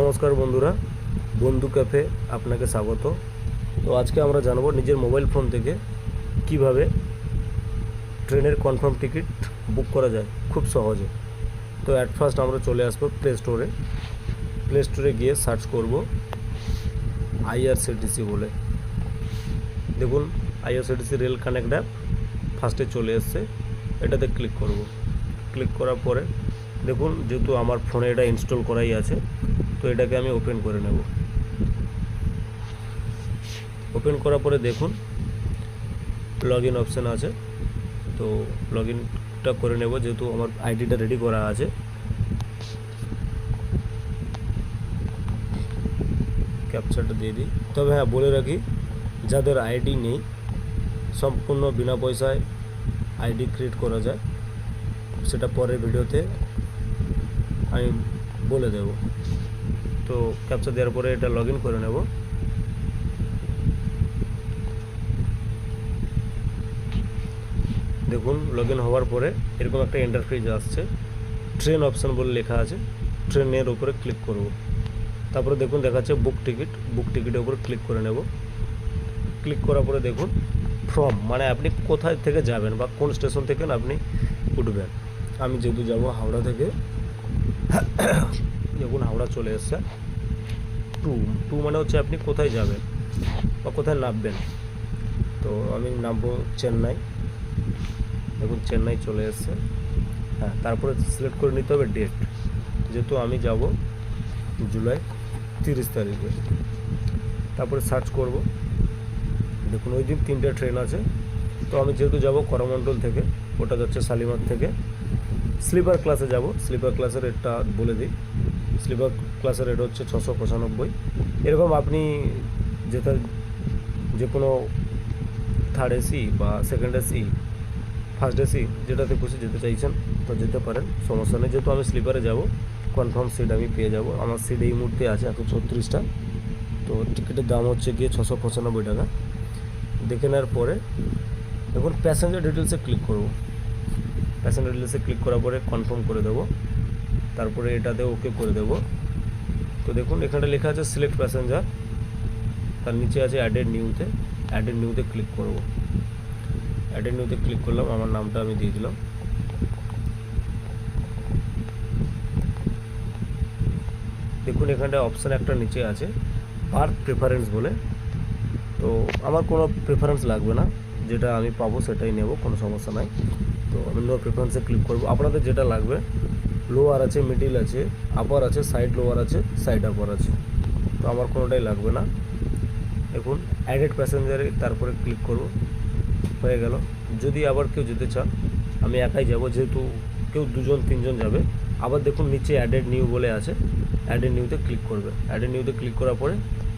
নমস্কার বন্ধুরা, বন্ধু ক্যাফে আপনাকে স্বাগত। তো আজকে আমরা জানব নিজের মোবাইল ফোন থেকে কীভাবে ট্রেনের কনফার্ম টিকিট বুক করা যায়, খুব সহজে। তো অ্যাট ফার্স্ট আমরা চলে আসব প্লে স্টোরে প্লে স্টোরে গিয়ে সার্চ করব আইআরসিটিসি বলে। দেখুন আইআরসিটিসি রেল কানেক্ট অ্যাপ ফার্স্টে চলে এসছে। এটাতে ক্লিক করব। ক্লিক করার পরে দেখুন, যেহেতু আমার ফোনে এটা ইনস্টল করাই আছে তো এটাকে আমি ওপেন করে নেব। ওপেন করার পরে দেখুন লগ ইন অপশান আছে। তো লগ ইনটা করে নেব, যেহেতু আমার আইডিটা রেডি করা আছে। ক্যাপচারটা দিয়ে দিই। তবে হ্যাঁ বলে রাখি, যাদের আইডি নেই, সম্পূর্ণ বিনা পয়সায় আইডি ক্রিয়েট করা যায়। সেটা পরের ভিডিওতে আমি বলে দেব। তো ক্যাপচার দেওয়ার পরে এটা লগ ইন করে নেব। দেখুন লগ হওয়ার পরে এরকম একটা ইন্টারফেস আসছে। ট্রেন অপশান বলে লেখা আছে। ট্রেনের উপরে ক্লিক করব। তারপরে দেখুন, দেখাচ্ছে বুক টিকিট বুক টিকিটের উপরে ক্লিক করে নেব। ক্লিক করার পরে দেখুন ফ্রম মানে আপনি কোথায় থেকে যাবেন বা কোন স্টেশন থেকে আপনি উঠবেন। আমি যেহেতু যাব হাওড়া থেকে দেখুন হাওড়া চলে এসছে, টু টু মানে হচ্ছে আপনি কোথায় যাবেন বা কোথায় নামবেন? তো আমি নামবো চেন্নাই। দেখুন চেন্নাই চলে এসছে। হ্যাঁ তারপরে সিলেক্ট করে নিতে হবে ডেট যেহেতু আমি যাব জুলাই তিরিশ তারিখে। তারপরে সার্চ করব। দেখুন, ওই দিন তিনটে ট্রেন আছে। তো আমি যেহেতু যাব করমণ্ডল থেকে, ওটা যাচ্ছে শালিমার থেকে। স্লিপার ক্লাসে যাব। স্লিপার ক্লাসের রেটটা বলে দিই। স্লিপার ক্লাসের রেট হচ্ছে ছশো পঁচানব্বই। এরকম আপনি যেটা যে কোনো থার্ড এসি বা সেকেন্ড এসি ফার্স্ট এসি যেটাতে খুশি যেতে চাইছেন, তো যেতে পারেন, সমস্যা নেই। যেহেতু আমি স্লিপারে যাব কনফার্ম সিট আমি পেয়ে যাব। আমার সিট এই মুহূর্তে আছে একশো ছত্রিশটা। তো টিকিটের দাম হচ্ছে গিয়ে ছশো পঁচানব্বই টাকা। দেখে নেওয়ার পরে এখন প্যাসেঞ্জার ডিটেলসে ক্লিক করব। প্যাসেঞ্জার ডিটেলসে ক্লিক করার পরে কনফার্ম করে দেবো। তারপরে এটাতে ওকে করে দেবো। তো দেখুন, এখানে লেখা আছে সিলেক্ট প্যাসেঞ্জার তার নিচে আছে অ্যাডেড নিউতে অ্যাডেড নিউতে ক্লিক করব। অ্যাডেড নিউতে ক্লিক করলাম, আমার নামটা আমি দিয়ে দিলাম। দেখুন এখানটা অপশান একটা নিচে আছে পার্ক প্রেফারেন্স বলে। তো আমার কোনো প্রেফারেন্স লাগবে না। যেটা আমি পাবো সেটাই নেব, কোনো সমস্যা নাই। তো আমি নো প্রেফারেন্সে ক্লিক করব। আপনাদের যেটা লাগবে লোয়ার আছে মিডিল আছে আপার আছে সাইড লোয়ার আছে সাইড আপার আছে। তো আমার কোনোটাই লাগবে না। দেখুন অ্যাডেড প্যাসেঞ্জারে তারপরে ক্লিক করব। হয়ে গেল। যদি আবার কেউ যেতে চান, আমি একাই যাব, যেহেতু কেউ দুজন, তিনজন যাবে। আবার দেখুন, নিচে অ্যাডেড নিউ বলে আছে। অ্যাডেড নিউতে ক্লিক করবে। অ্যাডেড নিউতে ক্লিক করার পরে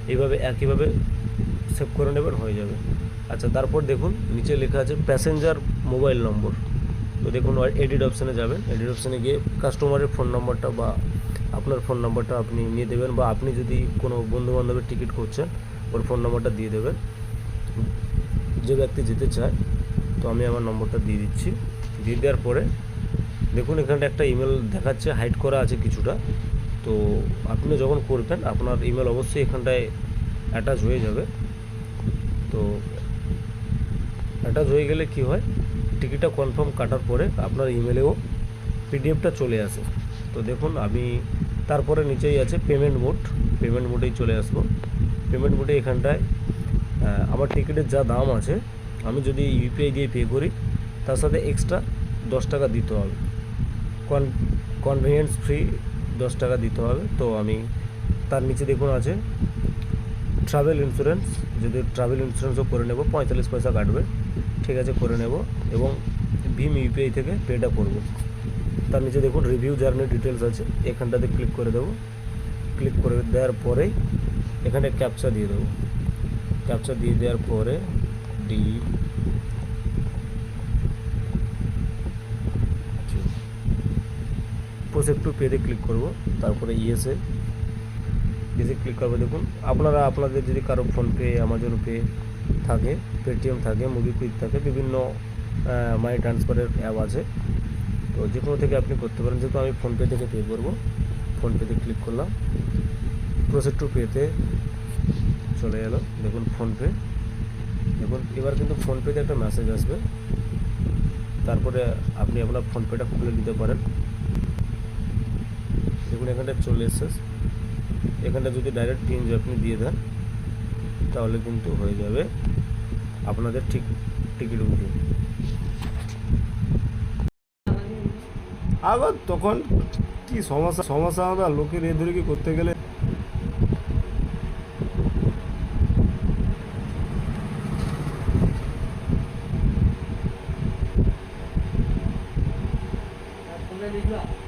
এইভাবে একইভাবে সেভ করে নেবেন, হয়ে যাবে। আচ্ছা তারপর দেখুন, নিচে লেখা আছে প্যাসেঞ্জার মোবাইল নম্বর তো দেখুন এডিট অপশানে যাবেন। এডিট অপশানে গিয়ে কাস্টমারের ফোন নম্বরটা বা আপনার ফোন নম্বরটা আপনি নিয়ে দেবেন বা আপনি যদি কোনো বন্ধু বান্ধবের টিকিট করছেন, ওর ফোন নম্বরটা দিয়ে দেবেন। যে ব্যক্তি যেতে চায়, তো আমি আমার নম্বরটা দিয়ে দিচ্ছি। দিয়ে দেওয়ার পরে দেখুন এখানটা একটা ইমেল দেখাচ্ছে হাইড করা আছে কিছুটা। তো আপনি যখন করবেন, আপনার ইমেল অবশ্যই এখানটায় অ্যাটাচ হয়ে যাবে। তো অ্যাটাচ হয়ে গেলে কি হয়? টিকিটটা কনফার্ম কাটার পরে আপনার ইমেলেও পিডিএফটা চলে আসে। তো দেখুন, আমি তারপরে নিচেই আছে পেমেন্ট মোড পেমেন্ট মোডেই চলে আসব। পেমেন্ট মোডে এখানটায় আমার টিকিটের যা দাম আছে, আমি যদি ইউপিআই দিয়ে পে করি, তার সাথে এক্সট্রা দশ টাকা দিতে হবে। কন কনভিনিয়েন্স ফ্রি দশ টাকা দিতে হবে। তো আমি তার নিচে দেখুন আছে ট্রাভেল ইন্স্যুরেন্স যদি ট্রাভেল ইন্স্যুরেন্সও করে নেব, পঁয়তাল্লিশ পয়সা কাটবে। ঠিক আছে, করে নেব এবং ভীম ইউপিআই থেকে পেটা করব। তার নিচে দেখুন রিভিউ জার্নি ডিটেলস আছে, এখানটাতে ক্লিক করে দেবো। ক্লিক করে দেওয়ার পরেই এখানে ক্যাপচা দিয়ে দেবো। ক্যাপচা দিয়ে দেওয়ার পরে ডি প্রসেস টু পেতে ক্লিক করব। তারপরে ইয়েসে ইয়েসে ক্লিক করব। দেখুন, আপনারা, আপনাদের যদি কারও ফোনপে অ্যামাজন পে থাকে পেটিএম থাকে মুভি কুইক থাকে, বিভিন্ন মানি ট্রান্সফারের অ্যাপ আছে। তো যে কোনো থেকে আপনি করতে পারেন, যেহেতু আমি ফোনপে থেকে পে করব ফোনপেতে ক্লিক করলাম। প্রসেস টু পেতে চলে গেল দেখুন ফোনপে দেখুন, এবার কিন্তু ফোনপেতে একটা মেসেজ আসবে। তারপরে আপনি আপনার ফোনপেটা খুলে নিতে পারেন। দেখুন এখানটা চলে এসছে। এখানটা যদি ডাইরেক্ট পিন আপনি দিয়ে দেন, তাহলে কিন্তু হয়ে যাবে। আপনাদের ঠিক টিকিট বুকিং আবার তখন কি সমস্যা সমস্যা আমরা লোকের এদিকে করতে গেলে Thank you.